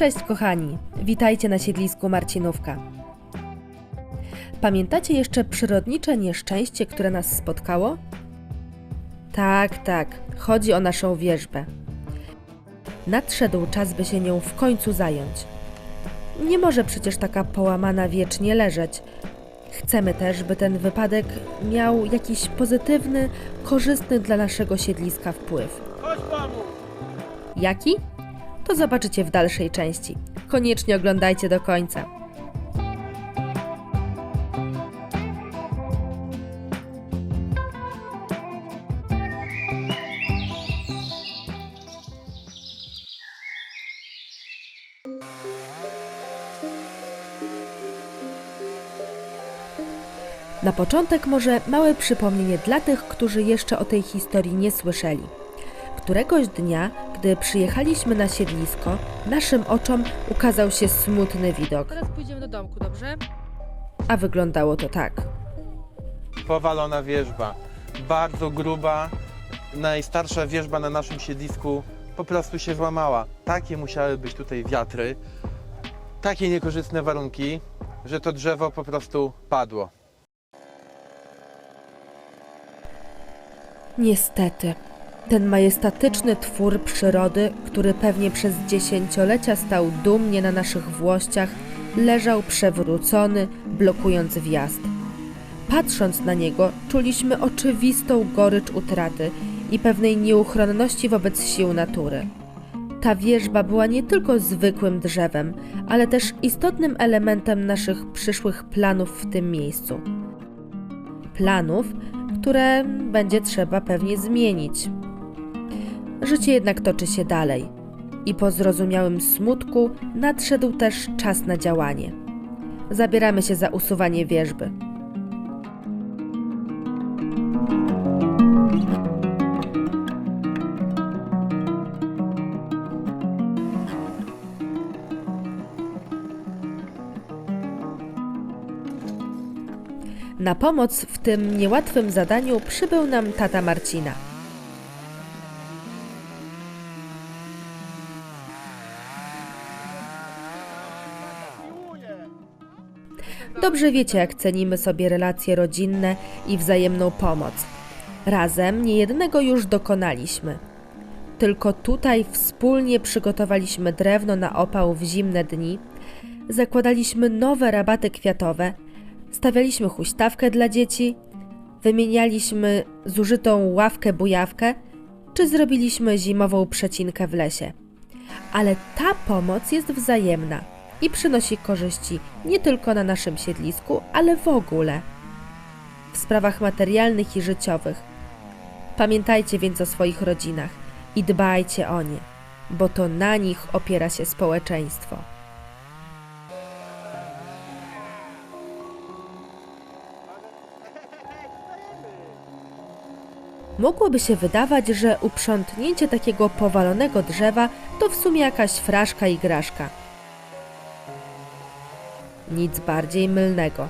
Cześć kochani, witajcie na siedlisku Marcinówka. Pamiętacie jeszcze przyrodnicze nieszczęście, które nas spotkało? Tak, tak, chodzi o naszą wierzbę. Nadszedł czas, by się nią w końcu zająć. Nie może przecież taka połamana wiecznie leżeć. Chcemy też, by ten wypadek miał jakiś pozytywny, korzystny dla naszego siedliska wpływ. Jaki? To zobaczycie w dalszej części. Koniecznie oglądajcie do końca. Na początek może małe przypomnienie dla tych, którzy jeszcze o tej historii nie słyszeli. Któregoś dnia, gdy przyjechaliśmy na siedlisko, naszym oczom ukazał się smutny widok, Teraz pójdziemy do domku, dobrze? a wyglądało to tak. powalona wieżba. Bardzo gruba, najstarsza wieżba na naszym siedlisku po prostu się złamała. Takie musiały być tutaj wiatry, takie niekorzystne warunki, że to drzewo po prostu padło. Niestety, ten majestatyczny twór przyrody, który pewnie przez dziesięciolecia stał dumnie na naszych włościach, leżał przewrócony, blokując wjazd. Patrząc na niego, czuliśmy oczywistą gorycz utraty i pewnej nieuchronności wobec sił natury. Ta wieżba była nie tylko zwykłym drzewem, ale też istotnym elementem naszych przyszłych planów w tym miejscu. Planów, które będzie trzeba pewnie zmienić. Życie jednak toczy się dalej i po zrozumiałym smutku nadszedł też czas na działanie. Zabieramy się za usuwanie wieżby. Na pomoc w tym niełatwym zadaniu przybył nam tata Marcina. Dobrze wiecie, jak cenimy sobie relacje rodzinne i wzajemną pomoc. Razem niejednego już dokonaliśmy. Tylko tutaj wspólnie przygotowaliśmy drewno na opał w zimne dni, zakładaliśmy nowe rabaty kwiatowe, stawialiśmy huśtawkę dla dzieci, wymienialiśmy zużytą ławkę bujawkę, czy zrobiliśmy zimową przecinkę w lesie. Ale ta pomoc jest wzajemna i przynosi korzyści nie tylko na naszym siedlisku, ale w ogóle. W sprawach materialnych i życiowych. Pamiętajcie więc o swoich rodzinach i dbajcie o nie, bo to na nich opiera się społeczeństwo. Mogłoby się wydawać, że uprzątnięcie takiego powalonego drzewa to w sumie jakaś fraszka i graszka. Nic bardziej mylnego.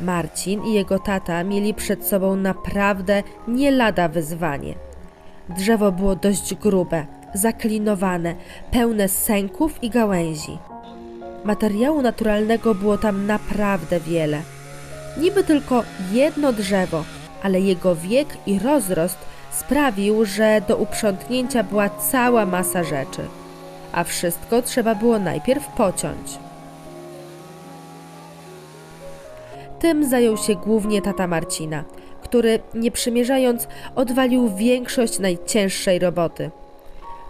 Marcin i jego tata mieli przed sobą naprawdę nie lada wyzwanie. Drzewo było dość grube, zaklinowane, pełne sęków i gałęzi. Materiału naturalnego było tam naprawdę wiele. Niby tylko jedno drzewo, ale jego wiek i rozrost sprawił, że do uprzątnięcia była cała masa rzeczy, a wszystko trzeba było najpierw pociąć. Tym zajął się głównie tata Marcina, który, nie przymierzając, odwalił większość najcięższej roboty.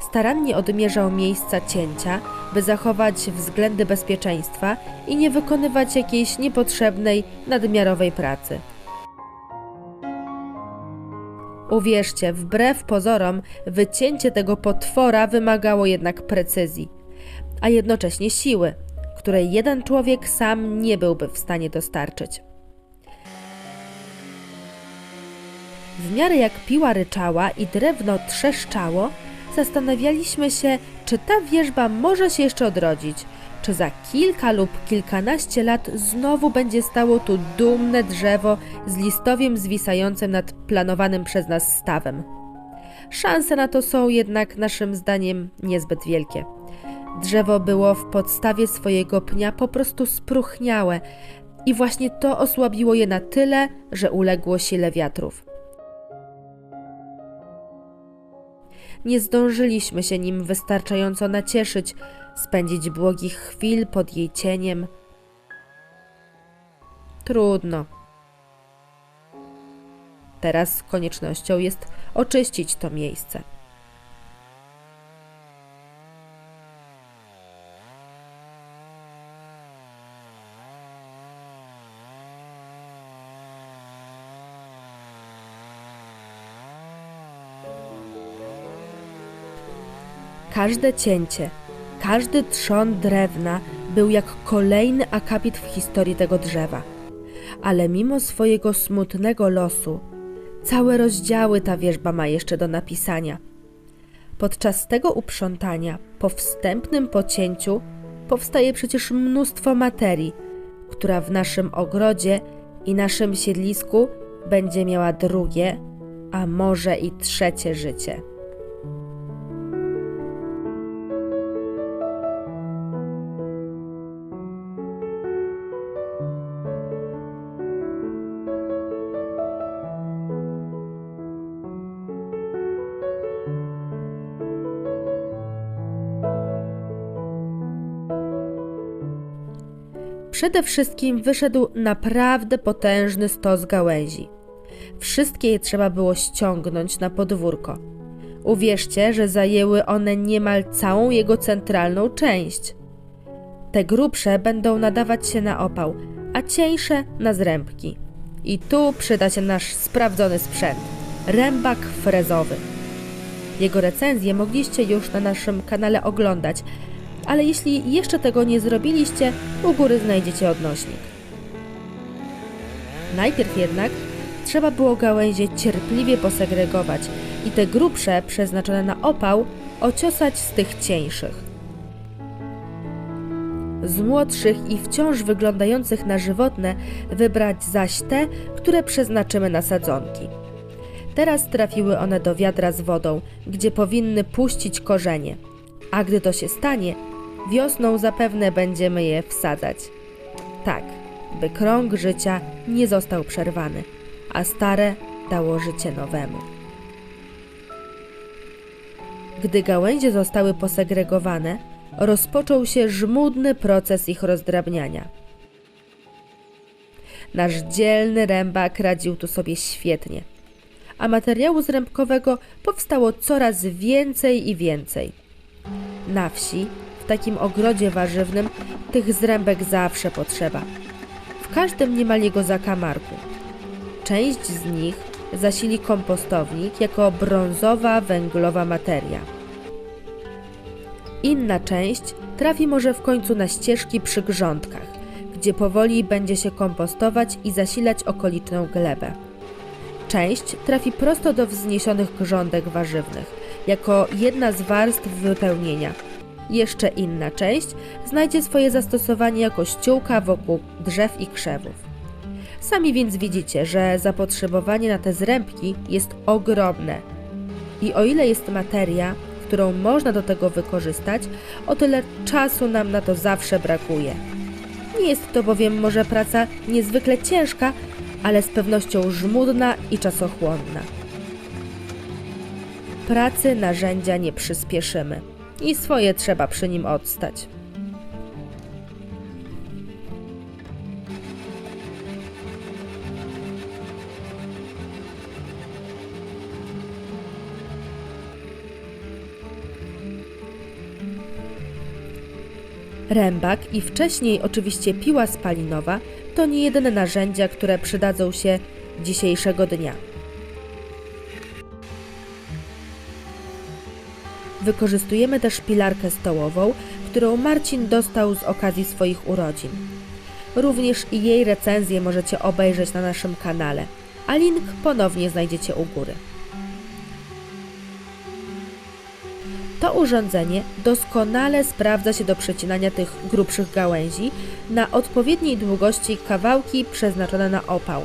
Starannie odmierzał miejsca cięcia, by zachować względy bezpieczeństwa i nie wykonywać jakiejś niepotrzebnej, nadmiarowej pracy. Uwierzcie, wbrew pozorom, wycięcie tego potwora wymagało jednak precyzji, a jednocześnie siły, której jeden człowiek sam nie byłby w stanie dostarczyć. W miarę jak piła ryczała i drewno trzeszczało, zastanawialiśmy się, czy ta wieżba może się jeszcze odrodzić, czy za kilka lub kilkanaście lat znowu będzie stało tu dumne drzewo z listowiem zwisającym nad planowanym przez nas stawem. Szanse na to są jednak naszym zdaniem niezbyt wielkie. Drzewo było w podstawie swojego pnia po prostu spruchniałe i właśnie to osłabiło je na tyle, że uległo sile wiatrów. Nie zdążyliśmy się nim wystarczająco nacieszyć, spędzić błogich chwil pod jej cieniem. Trudno. Teraz koniecznością jest oczyścić to miejsce. Każde cięcie, każdy trzon drewna był jak kolejny akapit w historii tego drzewa. Ale mimo swojego smutnego losu, całe rozdziały ta wierzba ma jeszcze do napisania. Podczas tego uprzątania, po wstępnym pocięciu, powstaje przecież mnóstwo materii, która w naszym ogrodzie i naszym siedlisku będzie miała drugie, a może i trzecie życie. Przede wszystkim wyszedł naprawdę potężny stos gałęzi. Wszystkie je trzeba było ściągnąć na podwórko. Uwierzcie, że zajęły one niemal całą jego centralną część. Te grubsze będą nadawać się na opał, a cieńsze na zrębki. I tu przyda się nasz sprawdzony sprzęt rębak frezowy. Jego recenzję mogliście już na naszym kanale oglądać, ale jeśli jeszcze tego nie zrobiliście, u góry znajdziecie odnośnik. Najpierw jednak trzeba było gałęzie cierpliwie posegregować i te grubsze, przeznaczone na opał, ociosać z tych cieńszych. Z młodszych i wciąż wyglądających na żywotne wybrać zaś te, które przeznaczymy na sadzonki. Teraz trafiły one do wiadra z wodą, gdzie powinny puścić korzenie. A gdy to się stanie, wiosną zapewne będziemy je wsadzać. Tak, by krąg życia nie został przerwany, a stare dało życie nowemu. Gdy gałęzie zostały posegregowane, rozpoczął się żmudny proces ich rozdrabniania. Nasz dzielny rębak radził tu sobie świetnie, a materiału zrębkowego powstało coraz więcej i więcej. Na wsi, takim ogrodzie warzywnym, tych zrębek zawsze potrzeba. W każdym niemal jego zakamarku. Część z nich zasili kompostownik jako brązowa węglowa materia. Inna część trafi może w końcu na ścieżki przy grządkach, gdzie powoli będzie się kompostować i zasilać okoliczną glebę. Część trafi prosto do wzniesionych grządek warzywnych, jako jedna z warstw wypełnienia. Jeszcze inna część znajdzie swoje zastosowanie jako ściółka wokół drzew i krzewów. Sami więc widzicie, że zapotrzebowanie na te zrębki jest ogromne. I o ile jest materia, którą można do tego wykorzystać, o tyle czasu nam na to zawsze brakuje. Nie jest to bowiem może praca niezwykle ciężka, ale z pewnością żmudna i czasochłonna. Pracy narzędzia nie przyspieszymy i swoje trzeba przy nim odstać. Rębak i wcześniej oczywiście piła spalinowa to nie jedyne narzędzia, które przydadzą się dzisiejszego dnia. Wykorzystujemy też pilarkę stołową, którą Marcin dostał z okazji swoich urodzin. Również i jej recenzję możecie obejrzeć na naszym kanale, a link ponownie znajdziecie u góry. To urządzenie doskonale sprawdza się do przecinania tych grubszych gałęzi na odpowiedniej długości kawałki przeznaczone na opał.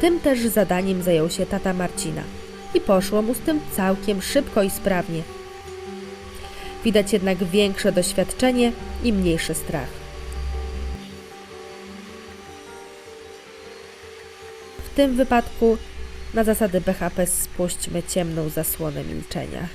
Tym też zadaniem zajął się tata Marcina i poszło mu z tym całkiem szybko i sprawnie. Widać jednak większe doświadczenie i mniejszy strach. W tym wypadku na zasady BHP spuśćmy ciemną zasłonę milczenia.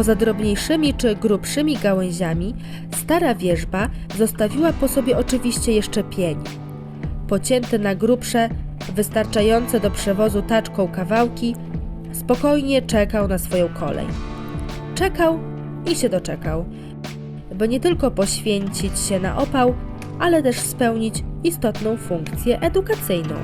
Poza drobniejszymi czy grubszymi gałęziami, stara wierzba zostawiła po sobie oczywiście jeszcze pień. Pocięte na grubsze, wystarczające do przewozu taczką kawałki, spokojnie czekał na swoją kolej. Czekał i się doczekał, by nie tylko poświęcić się na opał, ale też spełnić istotną funkcję edukacyjną.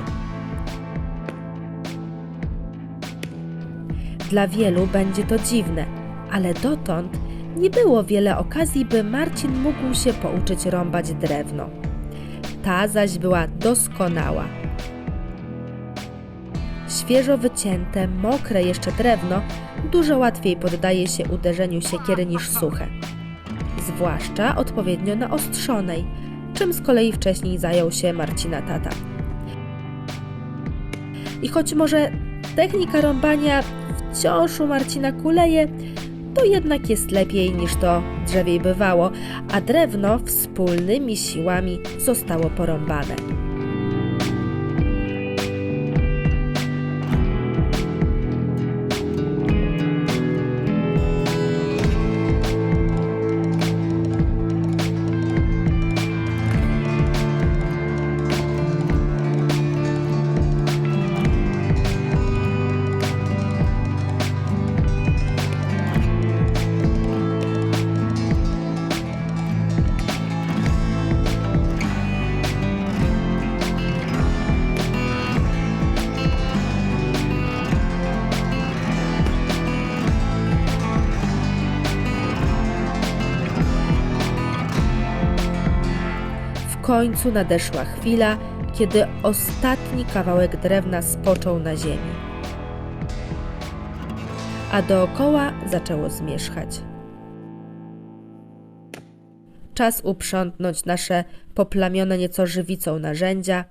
Dla wielu będzie to dziwne, ale dotąd nie było wiele okazji, by Marcin mógł się pouczyć rąbać drewno. Ta zaś była doskonała. Świeżo wycięte, mokre jeszcze drewno dużo łatwiej poddaje się uderzeniu siekiery niż suche. Zwłaszcza odpowiednio naostrzonej, czym z kolei wcześniej zajął się Marcina tata. I choć może technika rąbania wciąż u Marcina kuleje, to jednak jest lepiej niż to drzewiej bywało, a drewno wspólnymi siłami zostało porąbane. Końcu nadeszła chwila, kiedy ostatni kawałek drewna spoczął na ziemi. A dookoła zaczęło zmierzchać. Czas uprzątnąć nasze poplamione nieco żywicą narzędzia,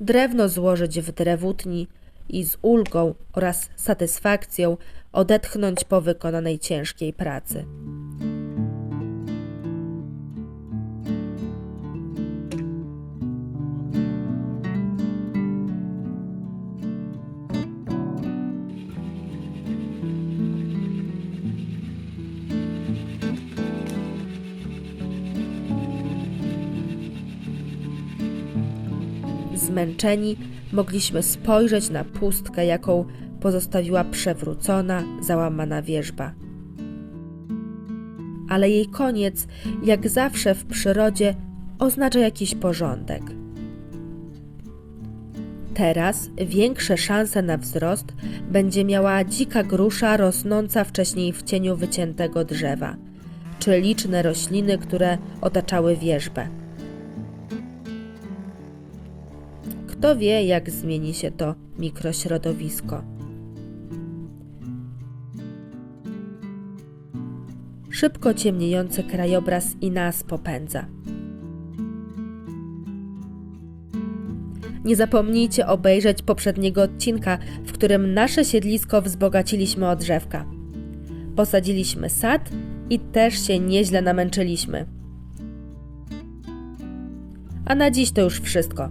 drewno złożyć w drewutni i z ulgą oraz satysfakcją odetchnąć po wykonanej ciężkiej pracy. Zmęczeni mogliśmy spojrzeć na pustkę, jaką pozostawiła przewrócona, załamana wierzba. Ale jej koniec, jak zawsze w przyrodzie, oznacza jakiś porządek. Teraz większe szanse na wzrost będzie miała dzika grusza rosnąca wcześniej w cieniu wyciętego drzewa, czy liczne rośliny, które otaczały wierzbę. Kto wie, jak zmieni się to mikrośrodowisko. Szybko ciemniejący krajobraz i nas popędza. Nie zapomnijcie obejrzeć poprzedniego odcinka, w którym nasze siedlisko wzbogaciliśmy o drzewka. Posadziliśmy sad i też się nieźle namęczyliśmy. A na dziś to już wszystko.